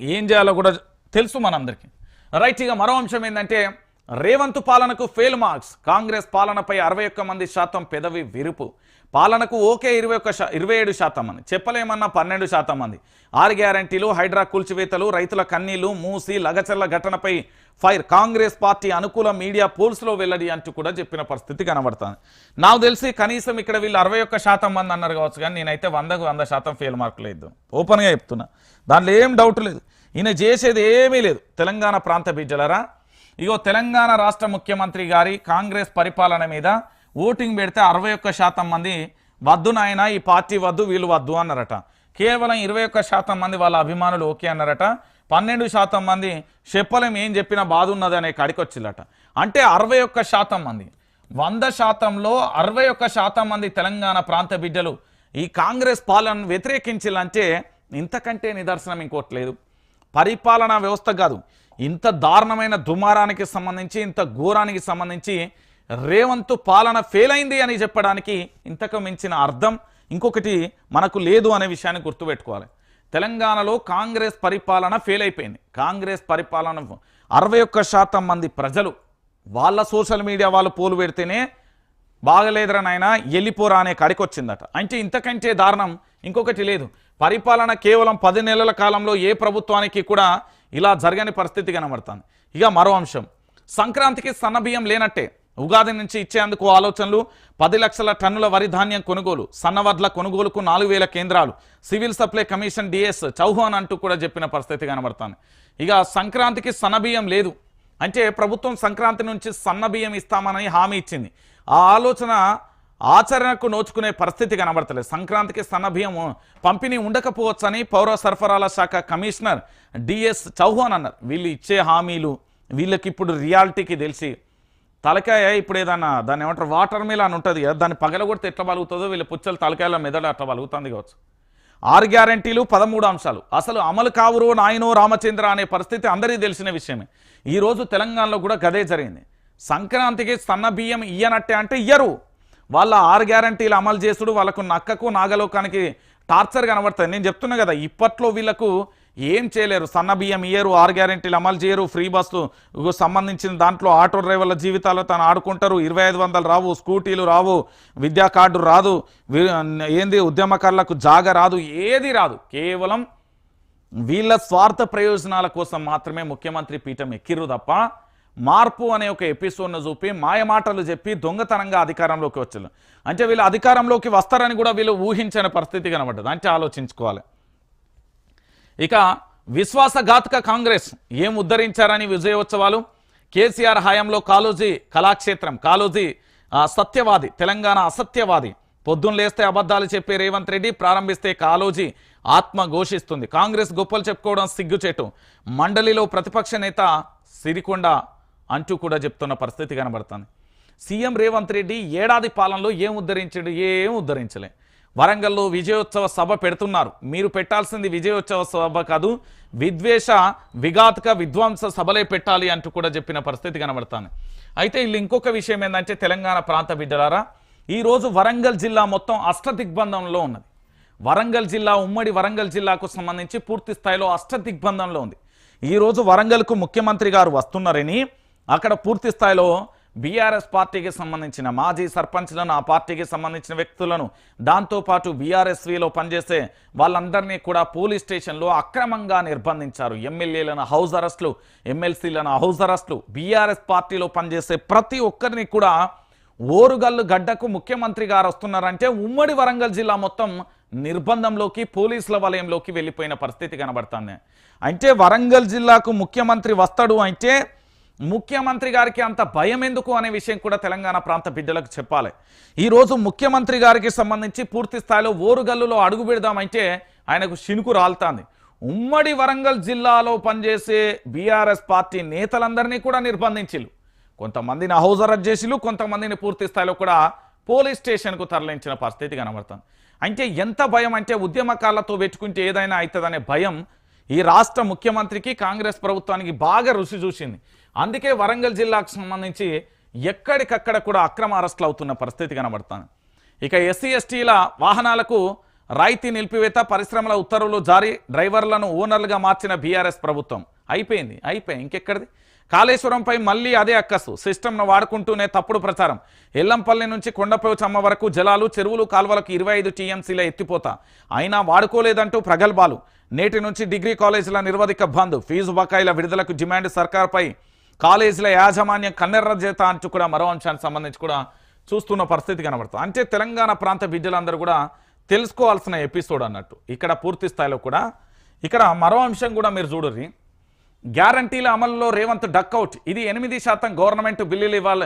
ఏం చేయాలో కూడా తెలుసు మనందరికీ. రైట్ ఇక మరో అంశం ఏంటంటే రేవంత్ పాలనకు ఫెయిల్ మార్క్స్ కాంగ్రెస్ పాలనపై అరవై ఒక్క మంది శాతం పెదవి విరుపు. పాలనకు ఓకే ఇరవై ఒక్క శా ఇరవై ఏడు శాతం మంది. చెప్పలేమన్నా పన్నెండు శాతం మంది. ఆరు గ్యారంటీలు హైడ్రా కూల్చివేతలు రైతుల కన్నీళ్ళు మూసి లగచర్ల ఘటనపై ఫైర్ కాంగ్రెస్ పార్టీ అనుకూల మీడియా పోల్స్లో వెళ్ళడి అంటూ కూడా చెప్పిన పరిస్థితి కనబడుతుంది. నాకు తెలిసి కనీసం ఇక్కడ వీళ్ళు అరవై ఒక్క శాతం మంది అన్నారు కావచ్చు కానీ నేనైతే వందకు వంద శాతం ఫెయిల్ మార్కులు ఇద్దాం ఓపెన్గా చెప్తున్నా. దాంట్లో ఏం డౌట్ లేదు. ఈయన చేసేది ఏమీ లేదు. తెలంగాణ ప్రాంత బిడ్డలరా. ఇగో తెలంగాణ రాష్ట్ర ముఖ్యమంత్రి గారి కాంగ్రెస్ పరిపాలన మీద ఓటింగ్ పెడితే అరవై ఒక్క శాతం మంది వద్దు నాయన ఈ పార్టీ వద్దు వీళ్ళు వద్దు అన్నారట. కేవలం ఇరవై ఒక్క శాతం మంది వాళ్ళ అభిమానులు ఓకే అన్నారట. పన్నెండు శాతం మంది చెప్పలేం ఏం చెప్పినా బాధ ఉన్నది అనే కాడికి అంటే అరవై ఒక్క శాతం మంది. వంద శాతంలో అరవై ఒక్క శాతం మంది తెలంగాణ ప్రాంత బిడ్డలు ఈ కాంగ్రెస్ పాలనను వ్యతిరేకించాలంటే ఇంతకంటే నిదర్శనం ఇంకోటి లేదు. పరిపాలనా వ్యవస్థ కాదు. ఇంత దారుణమైన దుమారానికి సంబంధించి ఇంత ఘోరానికి సంబంధించి రేవంత్ పాలన ఫెయిల్ అయింది అని చెప్పడానికి ఇంతకు మించిన అర్థం ఇంకొకటి మనకు లేదు అనే విషయాన్ని గుర్తుపెట్టుకోవాలి. తెలంగాణలో కాంగ్రెస్ పరిపాలన ఫెయిల్ అయిపోయింది. కాంగ్రెస్ పరిపాలన అరవై ఒక్క శాతం మంది ప్రజలు వాళ్ళ సోషల్ మీడియా వాళ్ళు పోలు పెడితేనే బాగలేదురా నాయన వెళ్ళిపోరా అనే కాడికి వచ్చిందట అంటే ఇంతకంటే దారుణం ఇంకొకటి లేదు. పరిపాలన కేవలం పది నెలల కాలంలో ఏ ప్రభుత్వానికి కూడా ఇలా జరగని పరిస్థితి కనబడుతుంది. ఇక మరో అంశం. సంక్రాంతికి సన్నబియ్యం లేనట్టే. ఉగాది నుంచి ఇచ్చేందుకు ఆలోచనలు పది లక్షల టన్నుల వరి ధాన్యం కొనుగోలు సన్నవడ్ల కొనుగోలుకు నాలుగు వేల కేంద్రాలు civil supply commission DS Chauhan అంటూ కూడా చెప్పిన పరిస్థితి కనబడుతుంది. ఇక సంక్రాంతికి సన్నబియ్యం లేదు. అంటే ప్రభుత్వం సంక్రాంతి నుంచి సన్న బియ్యం ఇస్తామని హామీ ఇచ్చింది. ఆ ఆలోచన ఆచరణకు నోచుకునే పరిస్థితి కనబడతలేదు. సంక్రాంతికి సన్న బియ్యం పంపిణీ ఉండకపోవచ్చని పౌర సరఫరాల శాఖ కమిషనర్ డిఎస్ చౌహాన్ అన్నారు. వీళ్ళు ఇచ్చే హామీలు వీళ్ళకి ఇప్పుడు రియాలిటీకి తెలిసి తలకాయ ఇప్పుడు ఏదన్నా దాన్ని ఏమంటారు వాటర్ మిల్ అని ఉంటుంది కదా దాన్ని పగలగొడితే ఎట్లా బలుగుతుందో వీళ్ళ పుచ్చలు తలకాయల మెదడు అట్లా బలుగుతుంది కావచ్చు. ఆరు గ్యారంటీలు పదమూడు అంశాలు. అసలు అమలు కావురో నాయనో రామచంద్ర అనే పరిస్థితి అందరికీ తెలిసిన విషయమే. ఈరోజు తెలంగాణలో కూడా గదే జరిగింది. సంక్రాంతికి సన్న బియ్యం ఇయ్యనట్టే అంటే ఇయ్యరు. వాళ్ళ ఆరు గ్యారంటీలు అమలు చేసుడు వాళ్ళకు నక్కకు నాగలోకానికి టార్చర్ కనబడుతుంది నేను చెప్తున్నా కదా ఇప్పట్లో వీళ్ళకు ఏం చేయలేరు. సన్న బియ్యం ఇయ్యరు ఆరు గ్యారెంటీలు అమలు చేయరు. ఫ్రీ బస్సు సంబంధించిన దాంట్లో ఆటో డ్రైవర్ల జీవితాలు తను ఆడుకుంటారు. ఇరవై ఐదు వందలు రావు స్కూటీలు రావు విద్యా కార్డు రాదు ఏంది ఉద్యమకారులకు జాగ రాదు ఏది రాదు. కేవలం వీళ్ళ స్వార్థ ప్రయోజనాల కోసం మాత్రమే ముఖ్యమంత్రి పీఠం ఎక్కిర్రు తప్ప మార్పు అనే ఒక ఎపిసోడ్ను చూపి మాయమాటలు చెప్పి దొంగతనంగా అధికారంలోకి వచ్చారు. అంటే వీళ్ళు అధికారంలోకి వస్తారని కూడా వీళ్ళు ఊహించని పరిస్థితి కనబడ్డది. అంటే ఆలోచించుకోవాలి. ఇక విశ్వాసఘాతక కాంగ్రెస్ ఏం ఉద్ధరించారని విజయోత్సవాలు? కేసీఆర్ హయాంలో కాలోజీ కళాక్షేత్రం కాలోజీ సత్యవాది తెలంగాణ అసత్యవాది. పొద్దున్న లేస్తే అబద్ధాలు చెప్పే రేవంత్ రెడ్డి ప్రారంభిస్తే కాలోజీ ఆత్మ ఘోషిస్తుంది. కాంగ్రెస్ గొప్పలు చెప్పుకోవడం సిగ్గుచేటు. మండలిలో ప్రతిపక్ష నేత సిరికొండ అంటూ కూడా చెప్తున్న పరిస్థితి కనబడుతుంది. సీఎం రేవంత్ రెడ్డి ఏడాది పాలనలో ఏం ఉద్ధరించాడు ఏం ఉద్ధరించలే. వరంగల్లో విజయోత్సవ సభ పెడుతున్నారు. మీరు పెట్టాల్సింది విజయోత్సవ సభ కాదు విద్వేష విఘాతక విధ్వంస సభలే పెట్టాలి అంటూ కూడా చెప్పిన పరిస్థితి కనబడుతుంది. అయితే వీళ్ళు ఇంకొక విషయం ఏంటంటే తెలంగాణ ప్రాంత బిడ్డలారా ఈరోజు వరంగల్ జిల్లా మొత్తం అష్టదిగ్బంధంలో ఉన్నది. వరంగల్ జిల్లా ఉమ్మడి వరంగల్ జిల్లాకు సంబంధించి పూర్తి స్థాయిలో అష్టదిగ్బంధంలో ఉంది. ఈరోజు వరంగల్కు ముఖ్యమంత్రి గారు వస్తున్నారని అక్కడ పూర్తి స్థాయిలో బీఆర్ఎస్ పార్టీకి సంబంధించిన మాజీ సర్పంచ్లను ఆ పార్టీకి సంబంధించిన వ్యక్తులను దాంతోపాటు బీఆర్ఎస్వీలో పనిచేసే వాళ్ళందరినీ కూడా పోలీస్ స్టేషన్లో అక్రమంగా నిర్బంధించారు. ఎమ్మెల్యేలను హౌస్ అరెస్టులు ఎమ్మెల్సీలను హౌస్ అరెస్టులు బీఆర్ఎస్ పార్టీలో పనిచేసే ప్రతి ఒక్కరిని కూడా ఓరుగల్లు గడ్డకు ముఖ్యమంత్రి గారు వస్తున్నారంటే ఉమ్మడి వరంగల్ జిల్లా మొత్తం నిర్బంధంలోకి పోలీసుల వలయంలోకి వెళ్ళిపోయిన పరిస్థితి కనబడుతుంది. అంటే వరంగల్ జిల్లాకు ముఖ్యమంత్రి వస్తాడు అంటే ముఖ్యమంత్రి గారికి అంత భయం ఎందుకు అనే విషయం కూడా తెలంగాణ ప్రాంత బిడ్డలకు చెప్పాలి. ఈరోజు ముఖ్యమంత్రి గారికి సంబంధించి పూర్తి స్థాయిలో ఓరుగల్లులో అడుగు పెడదామంటే ఆయనకు శినుకు రాలుతాంది. ఉమ్మడి వరంగల్ జిల్లాలో పనిచేసే బీఆర్ఎస్ పార్టీ నేతలందరినీ కూడా నిర్బంధించిలు కొంతమందిని హౌస్ అరెస్ట్ చేసిలు కొంతమందిని పూర్తి స్థాయిలో కూడా పోలీస్ స్టేషన్కు తరలించిన పరిస్థితి కనబడుతుంది. అంటే ఎంత భయం అంటే ఉద్యమకారులతో పెట్టుకుంటే ఏదైనా అవుతుందనే భయం ఈ రాష్ట్ర ముఖ్యమంత్రికి కాంగ్రెస్ ప్రభుత్వానికి బాగా రుచి చూసింది. అందుకే వరంగల్ జిల్లాకు సంబంధించి ఎక్కడికక్కడ కూడా అక్రమ అరెస్టులు అవుతున్న పరిస్థితి కనబడుతుంది. ఇక ఎస్సీ ఎస్టీల వాహనాలకు రాయితీ నిలిపివేత పరిశ్రమల ఉత్తర్వులు జారీ డ్రైవర్లను ఓనర్లుగా మార్చిన బీఆర్ఎస్ ప్రభుత్వం. అయిపోయింది అయిపోయి ఇంకెక్కడిది? కాళేశ్వరంపై మళ్ళీ అదే అక్కసు. సిస్టమ్ను వాడుకుంటూనే తప్పుడు ప్రచారం. ఎల్లంపల్లి నుంచి కొండపోచమ్మ వరకు జలాలు చెరువులు కాల్వలకు ఇరవై ఐదు టీఎంసీల ఎత్తిపోతా. అయినా వాడుకోలేదంటూ ప్రగల్భాలు. నేటి నుంచి డిగ్రీ కాలేజీల నిర్వధిక బంద్. ఫీజు బకాయిల విడుదలకు డిమాండ్ సర్కార్పై. కాలేజీల యాజమాన్యం కన్నెర్ర చేత అంటూ కూడా మరో అంశానికి సంబంధించి కూడా చూస్తున్న పరిస్థితి కనబడుతుంది. అంటే తెలంగాణ ప్రాంత విద్యలందరూ కూడా తెలుసుకోవాల్సిన ఎపిసోడ్ అన్నట్టు. ఇక్కడ పూర్తి స్థాయిలో కూడా. ఇక్కడ మరో అంశం కూడా మీరు చూడరు గ్యారంటీల అమలులో రేవంత్ డక్అవుట్ ఇది ఎనిమిది శాతం గవర్నమెంట్ బిల్లులు ఇవ్వాలి.